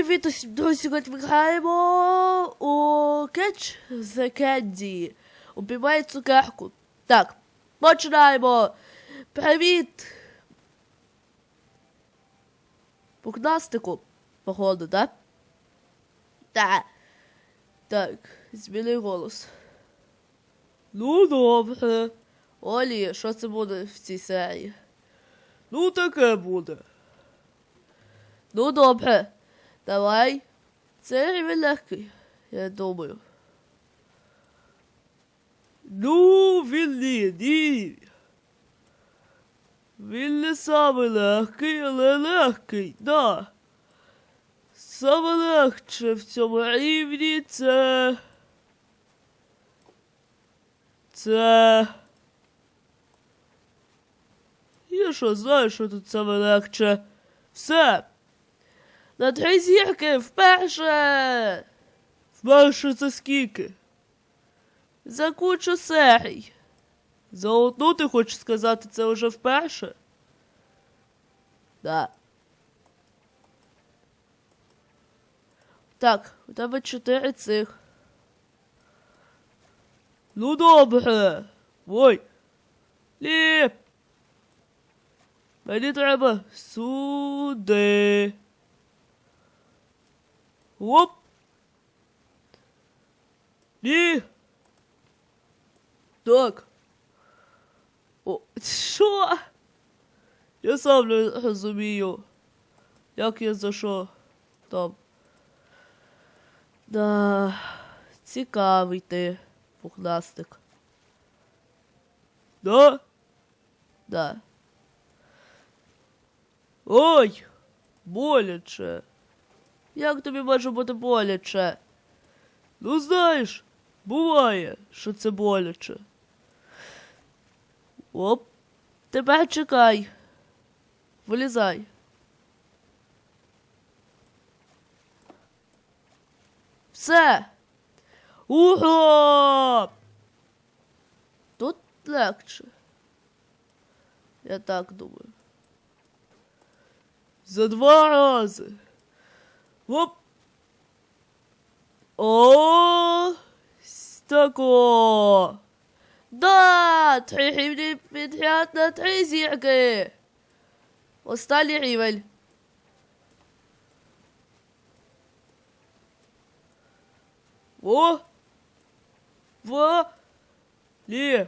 Привіт усім, друзі, сьогодні ми граємо у Catch the Candy. Убивай цукерку. Так, починаємо. Привіт. Пухнастику, походу, да? Так. Так, зміни голос. Ну, добре. Олі, що це буде в цій серії? Ну, таке буде. Ну, добре. Давай. Це рівень легкий, я думаю. Ну, він не, ні. Він не самий легкий, але легкий, да. Саме легше в цьому рівні це. Це. Я що знаю, що тут саме легше. Все. На три зірки вперше. Вперше це скільки? За кучу серій. За одну ти хочеш сказати, це вже вперше? Да. Так, у тебе чотири цих. Ну добре. Ой. Ліп. Мені треба сюди. Оп. Ні. Так. О, що? Я сам не розумію. Як я за там? Да, цікавий ти, пухнастик. Да? Да. Ой, боляче. Як тобі може бути боляче? Ну, знаєш, буває, що це боляче. Оп, тепер чекай. Вилізай. Все. Ура! Тут легче. Я так думаю. За два рази. Оп. О, с тако. Да, три рівні підряд на три зірки. Останній рівень. О! Во! Лі!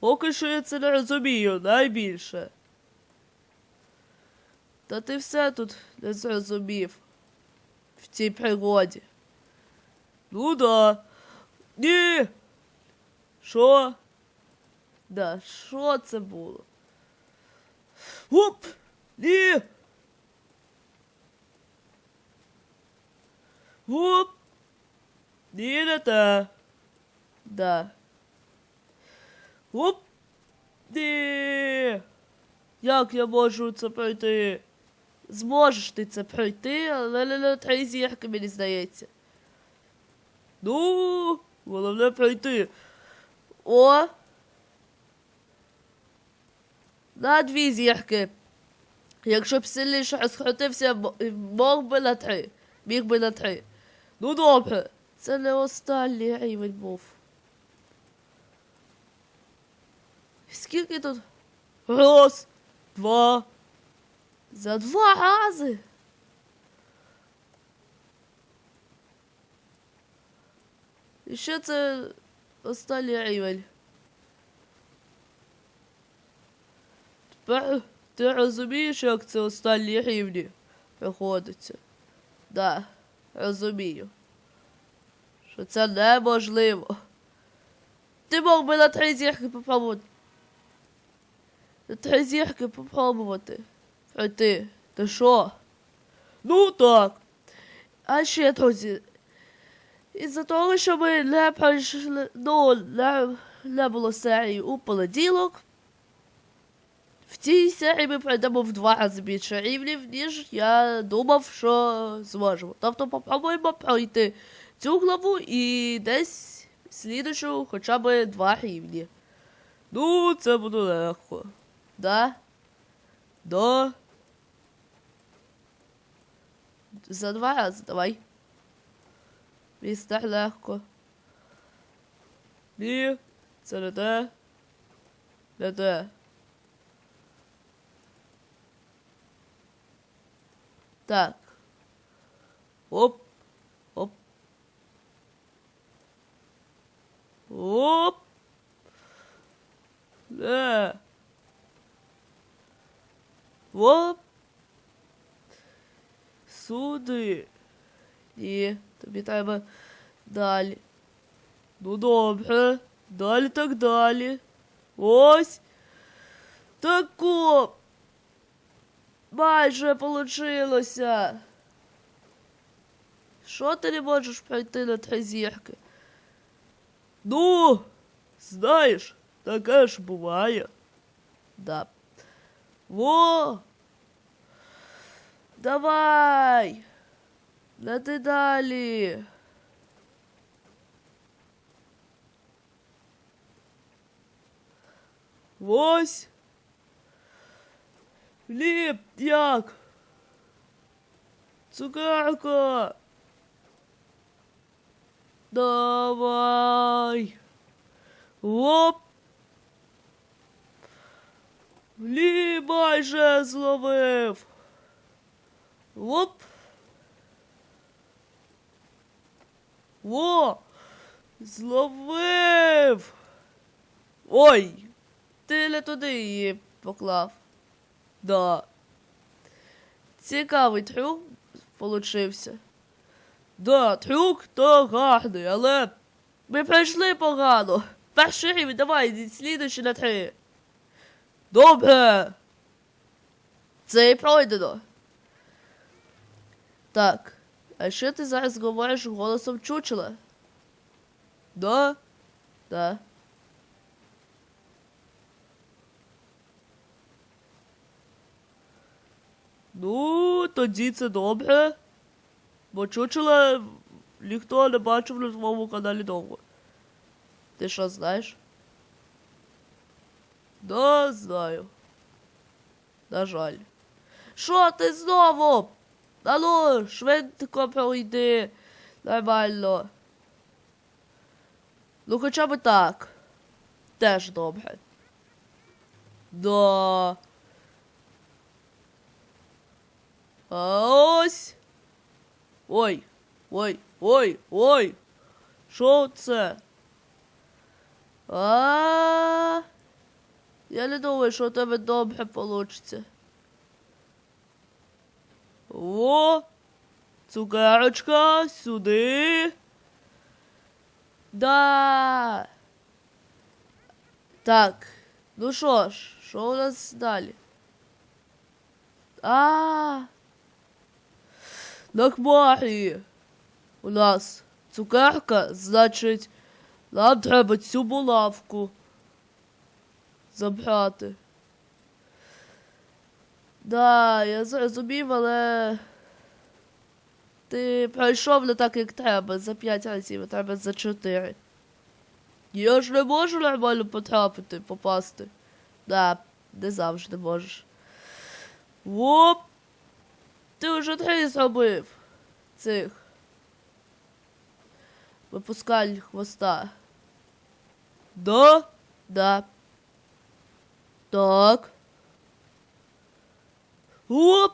Поки що я це не розумію найбільше. Та ти все тут не зрозумів в цій пригоді. Ну да. Ні. Що? Да, що це було? Оп! Ні. Оп! Ні, не те. Да. Оп! Ні. Як я можу це пройти? Зможеш ти це пройти, але три зірки, мені здається. Ну, головне пройти. О! На дві зірки. Якщо б сильніше розкрутився, м- мог би на три. Міг би на три. Ну добре. Це не останній рівень був. Скільки тут? Раз, два. За два рази. І ще це останній рівень. Тепер ти розумієш, як це останні рівні проходиться? Да, розумію. Що це неможливо. Ти мог би на три зірки попробувати. На три зірки попробувати. Пройти. Ти Ти що? Ну так. А ще, друзі, із-за того, що ми не пройшли, ну, не, не було серії у понеділок. В цій серії ми пройдемо в два рази більше рівнів, ніж я думав, що зможемо. Тобто попробуємо пройти цю главу і десь слідучу хоча б два рівні. Ну, це буде легко. Да? Да? За два рази давай. Містер легко. Ні, це не те. Не те. Так. Оп. Оп. Оп. Не. Оп. Сюди. Ні, тобі треба далі. Ну добре. Далі так далі. Ось. Тако. Майже получилося. Що ти не можеш пройти на три зірки? Ну, знаєш, таке ж буває. Да. Во! Давай! Лети далі. Ось. Ліп, як? Цукерка. Давай. Оп. Лі майже зловив. Оп. Во. Зловив. Ой. Ти не туди її поклав. Да. Цікавий трюк получився. Да, трюк то гарний, але ми пройшли погано. Перший рівень, давай, слідуючи на три. Добре. Це і пройдено. Так. А що ти зараз говориш голосом чучела? Да? Да. Ну, тоді це добре. Бо чучела ніхто не бачив на своєму каналі довго. Ти що знаєш? Да, знаю. На жаль. Що ти знову? А ну, швидко пройди. Нормально. Ну хоча б так. Теж добре. Да. А ось. Ой, ой, ой, ой. Що це? А. Я не думаю, що у тебе добре получиться. О! Цукерочка, сюди. Да. Так. Ну що ж, що у нас далі? А. На хмарі. У нас цукерка, значить, нам треба цю булавку забрати. Да, я зрозумів, але ти пройшов не так, як треба, за 5 разів, а треба за 4. Я ж не можу нормально потрапити, попасти. Да, не завжди можеш. Оп! Ти вже три зробив цих. Випускань хвоста. Да? Да. Так. Оп!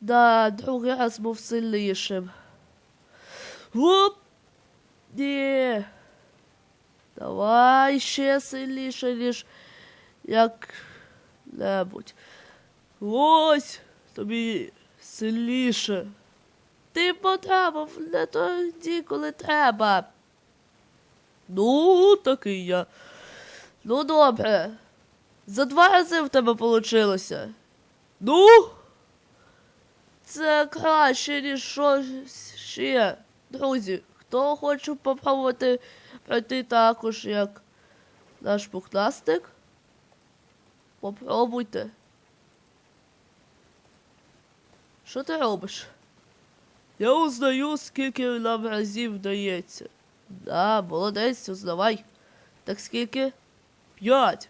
Да, другий раз був сильнішим. Оп! Ні. Давай ще сильніше, ніж як-небудь. Ось тобі сильніше. Ти потрапив не тоді, коли треба. Ну, такий я. Ну, добре. За два рази в тебе получилося. Ну. Це краще, ніж щось ще. Друзі, хто хоче попробувати пройти також, як наш пухнастик? Попробуйте. Що ти робиш? Я узнаю, скільки нам разів вдається. Да, молодець, узнавай. Так скільки? П'ять.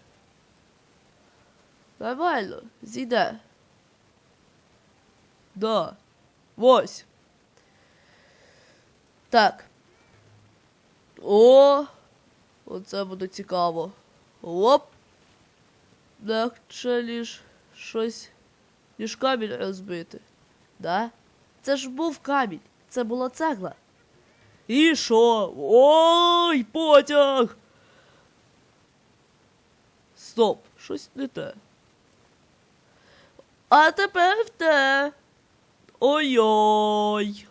Нормально, зійде. Да. Ось. Так. О! Оце буде цікаво. Оп! Легше ліж щось. Ніж камінь розбити. Да? Це ж був камінь. Це була цегла. І що? Ой, потяг! Стоп, щось не те. А тепер в те. Ой-ой.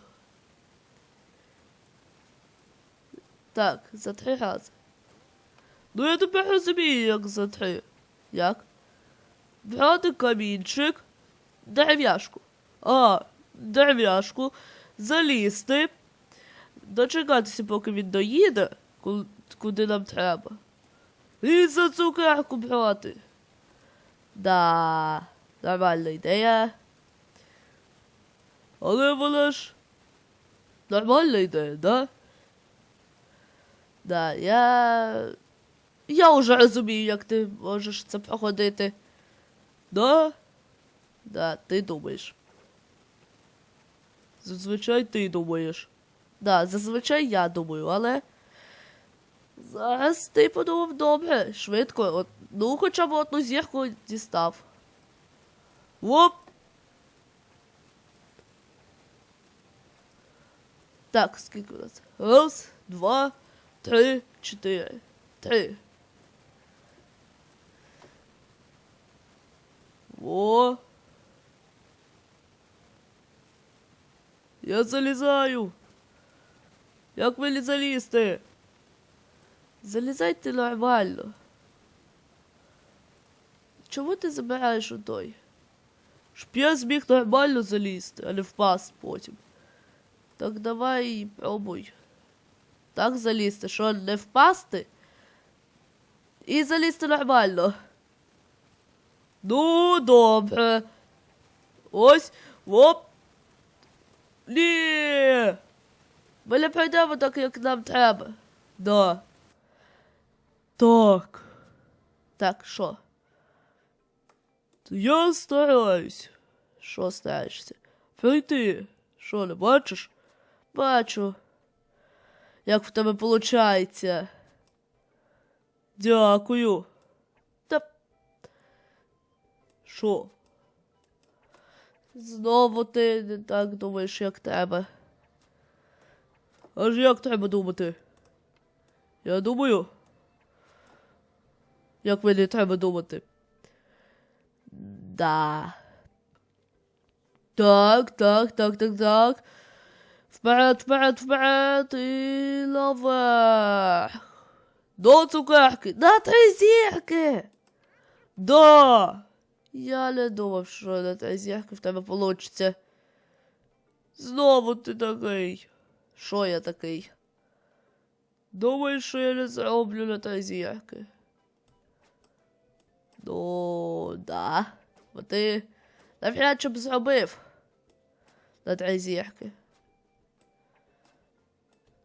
Так, за три рази. Ну я тепер розумію, як за три. Як? Брати камінчик, дерев'яшку. А, дерев'яшку, залізти, дочекатися, поки він доїде, куди нам треба. І за цукерку брати. Да, нормальна ідея. Але вона ж нормальна ідея, да? Да, я. Я вже розумію, як ти можеш це проходити. Да? Да, ти думаєш. Зазвичай ти думаєш. Да, зазвичай я думаю, але. Зараз ти подумав добре, швидко. От, ну, хоча б одну зірку дістав. Оп! Так, скільки у нас? Раз, два, три, чотири. Три. О. Я залізаю. Як мені залізти? Залізайте нормально. Чому ти забираєш у той? Щоб я зміг нормально залізти, а не впасти потім. Так давай пробуй. Так залізти, що не впасти? І залізти нормально. Ну, добре. Ось. Оп. Ні. Ми не пройдемо так, як нам треба. Да. Так. Так, що? Я стараюсь. Що стараєшся? Пройти. Що, не бачиш? Бачу. Як в тебе виходить. Дякую. Та. Що? Знову ти не так думаєш, як треба. Аж як треба думати? Я думаю. Як мені треба думати? Да. Так, так, так, так, так. Вперед, вперед, вперед і наверх. До цукерки. На три зірки. Да. Я не думав, що на три зірки в тебе вийде. Знову ти такий. Що я такий? Думаєш, що я не зроблю на три зірки? Ну, да. Бо ти навряд чи б зробив на три зірки.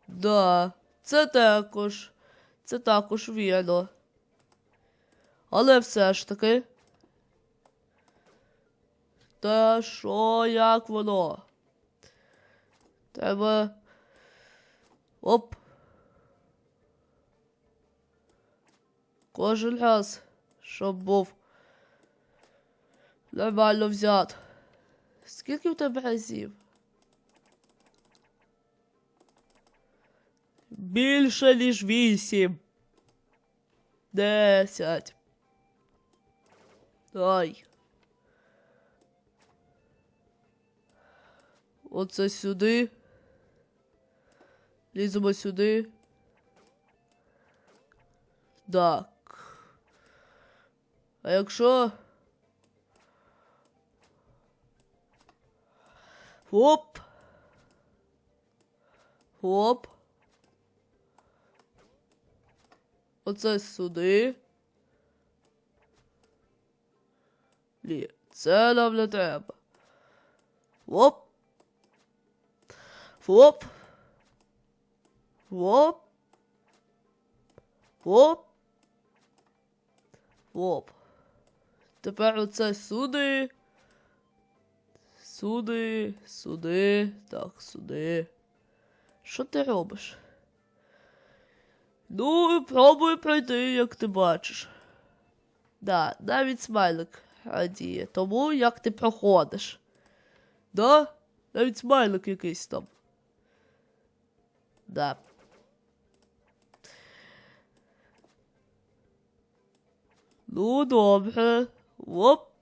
Да, це також. Це також вірно. Але все ж таки. Та що, як воно? Треба. Оп. Кожен раз, щоб був нормально взят. Скільки в тебе разів? Більше, ніж вісім. Десять. Ай. Оце сюди. Ліземо сюди. Так. А якщо. Оп. Оп. Оце сюди. Ні, це нам не треба. Оп. Оп. Оп. Оп. Оп. Тепер оце сюди. Сюди, сюди, так, сюди. Що ти робиш? Ну, пробуй пройти, як ти бачиш. Да, навіть смайлик радіє. Тому як ти проходиш. Да? Навіть смайлик якийсь там. Да. Ну, добре. Оп.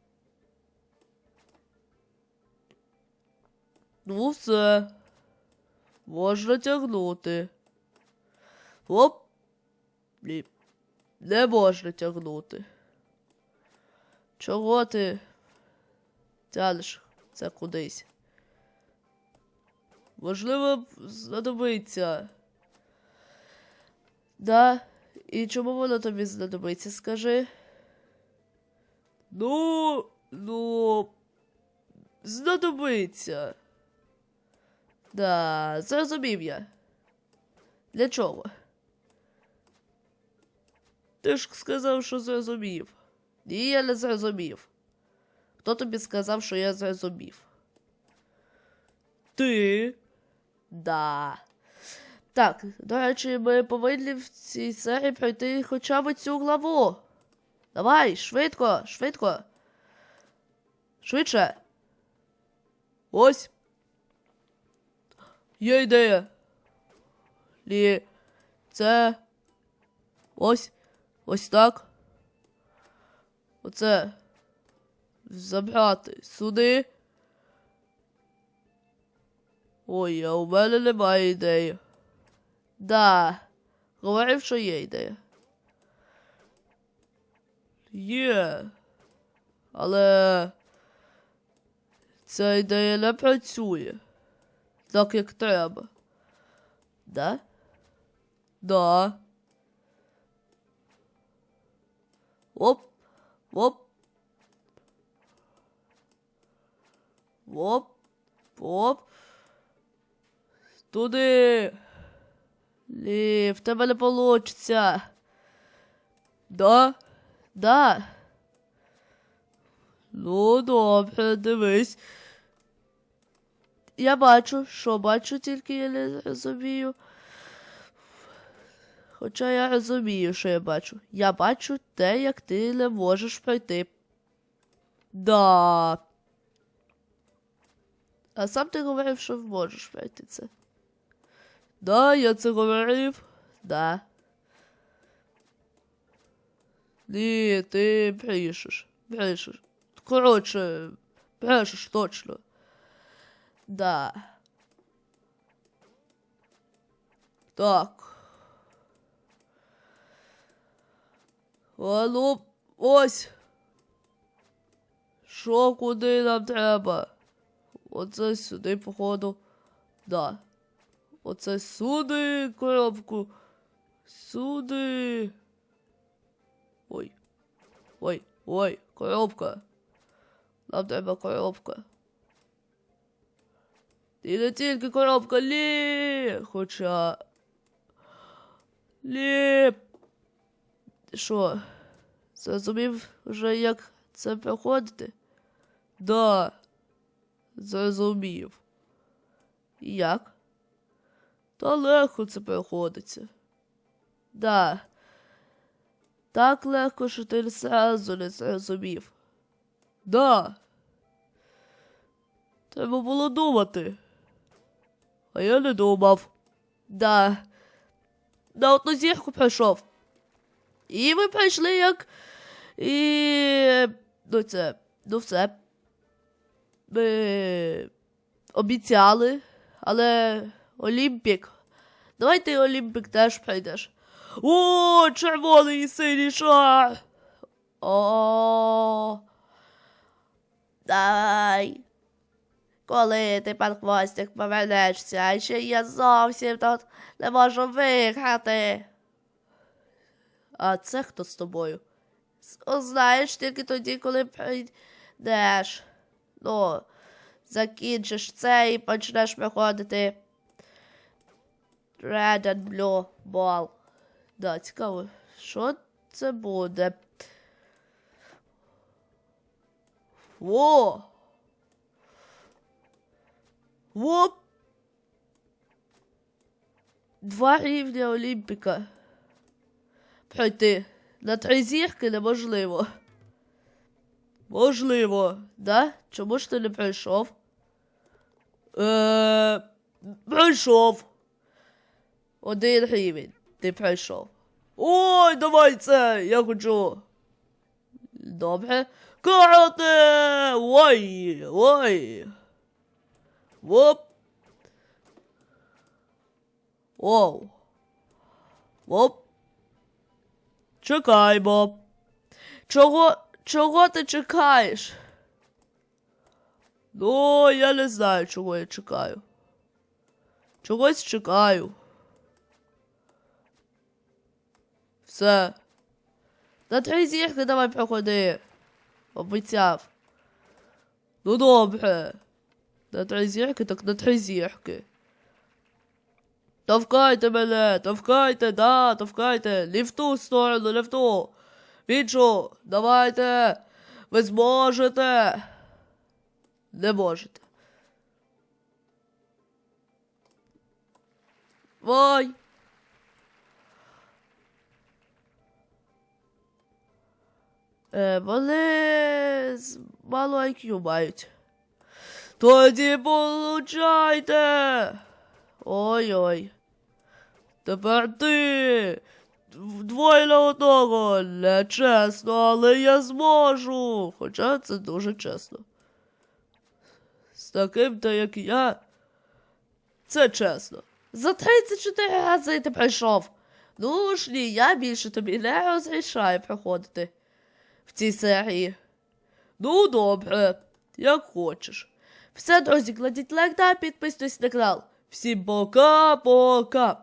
Ну, все. Можна тягнути. Оп. Ні. Не можна тягнути. Чого ти тянеш це кудись? Можливо, знадобиться. Да? І чому воно тобі знадобиться, скажи? Ну, ну, знадобиться. Да, зрозумів я. Для чого? Ти ж сказав, що зрозумів. Ні, я не зрозумів. Хто тобі сказав, що я зрозумів? Ти? Да. Так, до речі, ми повинні в цій серії пройти хоча б цю главу. Давай, швидко, швидко. Швидше. Ось. Є ідея. Лі. Це. Ось. Ось так. Оце. Забрати сюди. Ой, а у мене немає ідеї. Да. Говорив, що є ідея. Є. Але ця ідея не працює. Так як треба. Да? Да. Оп. Оп. Оп. Оп. Туди. Лі, в тебе не получиться. Да? Да. Ну, добре, дивись. Я бачу, що бачу, тільки я не розумію. Хоча я розумію, що я бачу. Я бачу те, як ти не можеш пройти. Да. А сам ти говорив, що можеш пройти це. Да, я це говорив. Да. Ні, ти брешеш. Брешеш. Коротше, брешеш точно. Да. Так. А ну, ось. Що куди нам треба? Оце сюди, походу. Да. Оце сюди коробку. Сюди. Ой. Ой, ой, коробка. Нам треба коробка. І не тільки коробка, лі. Хоча. Лі. Що? Зрозумів вже, як це проходити? Да. Зрозумів. Як? Та легко це проходиться. Да. Так легко, що ти зразу не зрозумів. Да. Треба було думати. А я не думав. Да. На одну зірку пройшов. І ми пройшли як. І. Ну це. Ну все. Ми обіцяли, але Олімпік. Давай ти Олімпік теж пройдеш. О, червоний і синій шар. О. Дай. Коли ти пан хвостик повернешся, ще я зовсім тут не можу виграти. А це хто з тобою? З- Знаєш тільки тоді, коли прийдеш. Ну, закінчиш це і почнеш проходити. Red and Blue Ball. Да, цікаво, що це буде? О! Воп. Два рівня Олімпіка. Пройти. На три зірки неможливо. Можливо, да? Чому ж ти не пройшов? Е, пройшов. Один рівень. Ти пройшов. Ой, давай це! Я хочу. Добре. Карате! Ой! Ой! Воп! Оу! Воп! Чекаймо. Чого, чого ти чекаєш? Ну, я не знаю, чого я чекаю. Чогось чекаю. Все. На три зірки давай проходи. Обіцяв. Ну добре. На три так на три. Товкайте мене, товкайте, да, товкайте. Не в сторону, не в давайте. Ви зможете. Не можете. Ой. Е, вони мало IQ мають. Тоді получайте. Ой-ой. Тепер ти. Двоє на одного. Не чесно, але я зможу. Хоча це дуже чесно. З таким то як я. Це чесно. За 34 рази ти пройшов. Ну ж ні, я більше тобі не розрішаю проходити в цій серії. Ну, добре, як хочеш. Все, друзі, кладіть лайк та підписуйтесь на канал. Всім пока-пока!